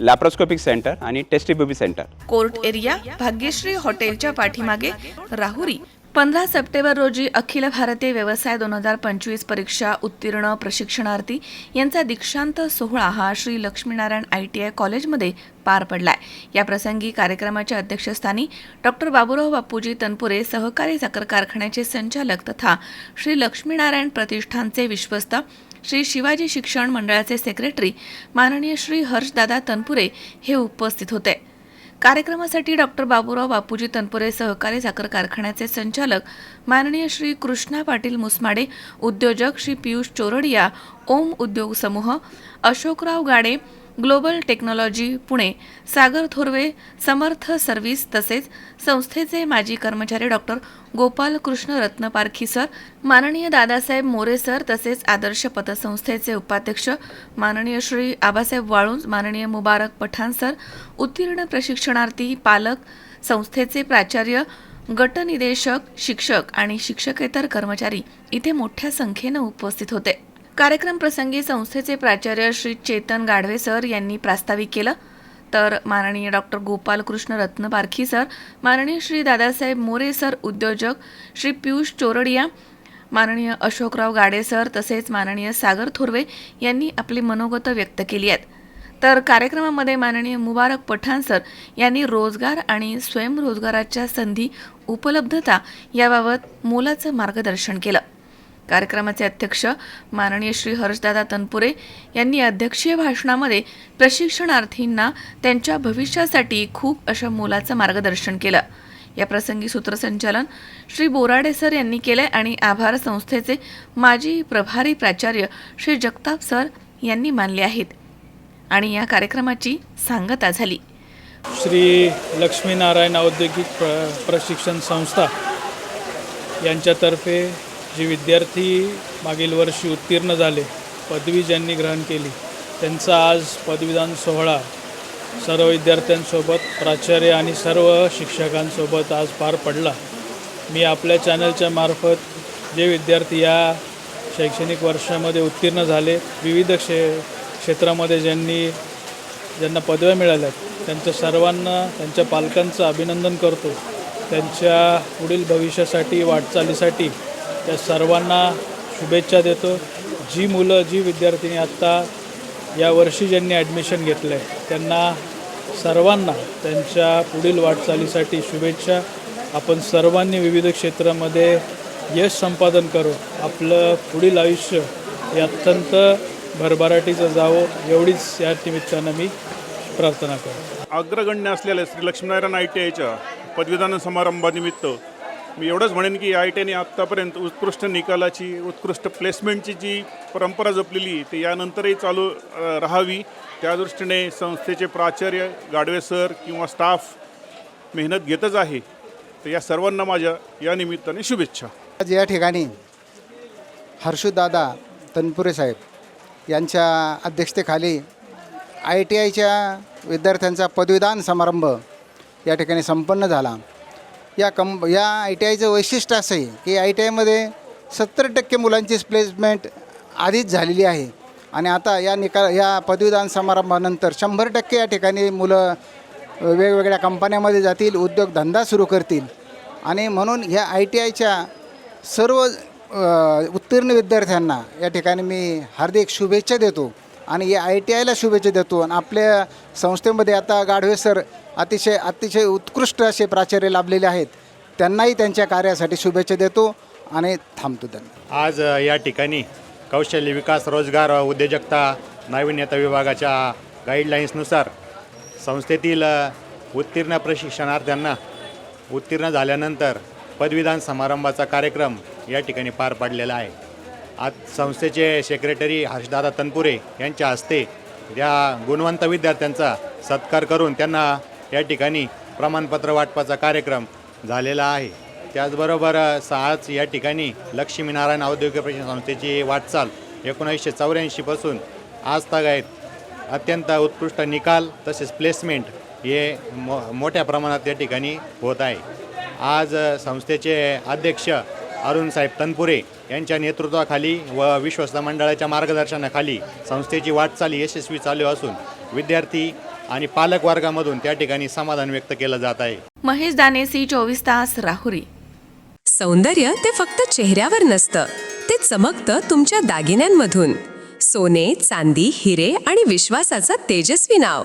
Laparoscopic centre आणि test tube baby centre court area Bhagyashree हॉटेलच्या पाठीमागे राहुरी. पंधरा सप्टेंबर रोजी अखिल भारतीय व्यवसाय दोन हजार पंचवीस परीक्षा उत्तीर्ण प्रशिक्षणार्थी यांचा दीक्षांत सोहळा हा Shri Laxminarayan I T I कॉलेजमध्ये पार पडलाय. या प्रसंगी कार्यक्रमाच्या अध्यक्षस्थानी डॉक्टर बाबूराव बापूजी तनपुरे सहकारी साखर कारखान्याचे संचालक तथा श्री लक्ष्मीनारायण प्रतिष्ठानचे विश्वस्त श्री शिवाजी शिक्षण मंडळाचे सेक्रेटरी माननीय श्री हर्षदादा तनपुरे हे उपस्थित होते. कार्यक्रमासाठी डॉक्टर बाबूराव बापूजी तनपुरे सहकारी साखर कारखान्याचे संचालक माननीय श्री कृष्णा पाटील मुसमाडे उद्योजक श्री पियुष चोरडिया ओम उद्योग समूह Ashokrao Gade global technology Pune Sagar Thorve Samarth service तसेच संस्थेचे माजी कर्मचारी डॉक्टर गोपाल कृष्ण रत्नपारखी सर माननीय दादासाहेब मोरे सर तसेच आदर्श पतसंस्थेचे उपाध्यक्ष माननीय श्री आबासाहेब वाळुंज माननीय मुबारक पठाण सर उत्तीर्ण प्रशिक्षणार्थी पालक संस्थेचे प्राचार्य गटनिदेशक शिक्षक आणि शिक्षकेतर कर्मचारी इथे मोठ्या संख्येनं उपस्थित होते. कार्यक्रम प्रसंगी संस्थेचे प्राचार्य श्री चेतन गाढवे सर यांनी प्रास्ताविक केलं. तर माननीय डॉक्टर गोपाल कृष्ण रत्नपारखी सर माननीय श्री दादासाहेब मोरे सर उद्योजक श्री पियुष चोरडिया माननीय अशोकराव गाडे सर तसेच माननीय सागर थोरवे यांनी आपली मनोगत व्यक्त केली आहेत. तर कार्यक्रमामध्ये माननीय मुबारक पठाण सर यांनी रोजगार आणि स्वयंरोजगाराच्या संधी उपलब्धता याबाबत मोलाचं मार्गदर्शन केलं. कार्यक्रमाचे अध्यक्ष माननीय श्री हर्षदादा तनपुरे यांनी अध्यक्षीय भाषणामध्ये प्रशिक्षणार्थींना त्यांच्या भविष्यासाठी खूप अशा मोलाचं मार्गदर्शन केलं. या प्रसंगी सूत्रसंचालन श्री बोराडे सर यांनी केले आणि आभार संस्थेचे माजी प्रभारी प्राचार्य श्री जगताप सर यांनी मानले आहेत. आणि या कार्यक्रमाची सांगता झाली. श्री लक्ष्मीनारायण औद्योगिक प्र प्रशिक्षण संस्था यांच्यातर्फे जे विद्यार्थी मागील वर्षी उत्तीर्ण झाले पदवी ज्यांनी ग्रहण केली त्यांचा आज पदवीदान सोहळा सर्व विद्यार्थ्यांसोबत प्राचार्य आणि सर्व शिक्षकांसोबत आज पार पडला. मी आपल्या चॅनलच्या मार्फत जे विद्यार्थी या शैक्षणिक वर्षामध्ये उत्तीर्ण झाले विविध क्षे क्षेत्रामध्ये ज्यांनी ज्यांना पदव्या मिळाल्या त्यांच्या सर्वांना त्यांच्या पालकांचं अभिनंदन करतो. त्यांच्या पुढील भविष्यासाठी वाटचालीसाठी त्या सर्वांना शुभेच्छा देतो. जी मुलं जी विद्यार्थिनी आत्ता यावर्षी ज्यांनी ॲडमिशन घेतलं आहे त्यांना सर्वांना त्यांच्या पुढील वाटचालीसाठी शुभेच्छा. आपण सर्वांनी विविध क्षेत्रामध्ये यश संपादन करू. आपलं पुढील आयुष्य हे अत्यंत भरभराटीचं जावं. एवढीच या निमित्तानं मी प्रार्थना करतो. अग्रगण्य असलेल्या श्री लक्ष्मीनारायण आय टी आयच्या पदवीदान समारंभानिमित्त मी एवढंच म्हणेन की आय टी आयने आत्तापर्यंत उत्कृष्ट निकालाची उत्कृष्ट प्लेसमेंटची जी परंपरा जपलेली ती यानंतरही चालू राहावी. त्या दृष्टीने संस्थेचे प्राचार्य गाडवे सर किंवा स्टाफ मेहनत घेतच आहे. तर या सर्वांना माझ्या या निमित्ताने शुभेच्छा. आज या ठिकाणी हर्षदादा तनपुरे साहेब यांच्या अध्यक्षतेखाली आय टी आयच्या विद्यार्थ्यांचा पदवीदान समारंभ या ठिकाणी संपन्न झाला. या कं या आय टी आयचं वैशिष्ट्य असं आहे की आय टी आयमध्ये सत्तर टक्के मुलांची प्लेसमेंट आधीच झालेली आहे. आणि आता या निकाल या पदवीदान समारंभानंतर शंभर टक्के या ठिकाणी मुलं वेगवेगळ्या कंपन्यामध्ये जातील उद्योगधंदा सुरू करतील. आणि म्हणून ह्या आय टी आयच्या सर्व उत्तीर्ण विद्यार्थ्यांना या ठिकाणी मी हार्दिक शुभेच्छा देतो. आणि या आय टी आयला शुभेच्छा देतो. आणि आपल्या संस्थेमध्ये आता गाढवे सर अतिशय अतिशय उत्कृष्ट असे प्राचार्य लाभलेले आहेत. त्यांनाही त्यांच्या कार्यासाठी शुभेच्छा देतो आणि थांबतो त्यांना आज या ठिकाणी कौशल्य विकास रोजगार व उद्योजकता नाविन्यता विभागाच्या गाईडलाईन्सनुसार संस्थेतील उत्तीर्ण प्रशिक्षणार्थ्यांना उत्तीर्ण झाल्यानंतर पदवीदान समारंभाचा कार्यक्रम या ठिकाणी पार पडलेला आहे. आज संस्थेचे सेक्रेटरी हर्षदादा तनपुरे यांच्या हस्ते या गुणवंत विद्यार्थ्यांचा सत्कार करून त्यांना या ठिकाणी प्रमाणपत्र वाटपाचा कार्यक्रम झालेला आहे. त्याचबरोबर सहाच स- आज या ठिकाणी लक्ष्मीनारायण औद्योगिक प्रशिक्षण संस्थेची वाटचाल एकोणीसशे चौऱ्याऐंशीपासून आज तागायत अत्यंत उत्कृष्ट निकाल तसेच प्लेसमेंट हे मो मोठ्या प्रमाणात या ठिकाणी होत आहे. आज संस्थेचे अध्यक्ष अरुणसाहेब तनपुरे यांच्या नेतृत्वाखाली व विश्वस्त मंडळाच्या मार्गदर्शनाखाली संस्थेची वाटचाल यशस्वी चालू असून विद्यार्थी आणि पालक वर्गामधून त्या ठिकाणी समाधान व्यक्त केलं जात आहे. महेश दानेसी चोवीस तास राहुरी. सौंदर्य ते फक्त चेहऱ्यावर नसतं. ते चमकतं तुमच्या दागिन्यांमधून. सोने चांदी हिरे आणि विश्वासाचं तेजस्वी नाव.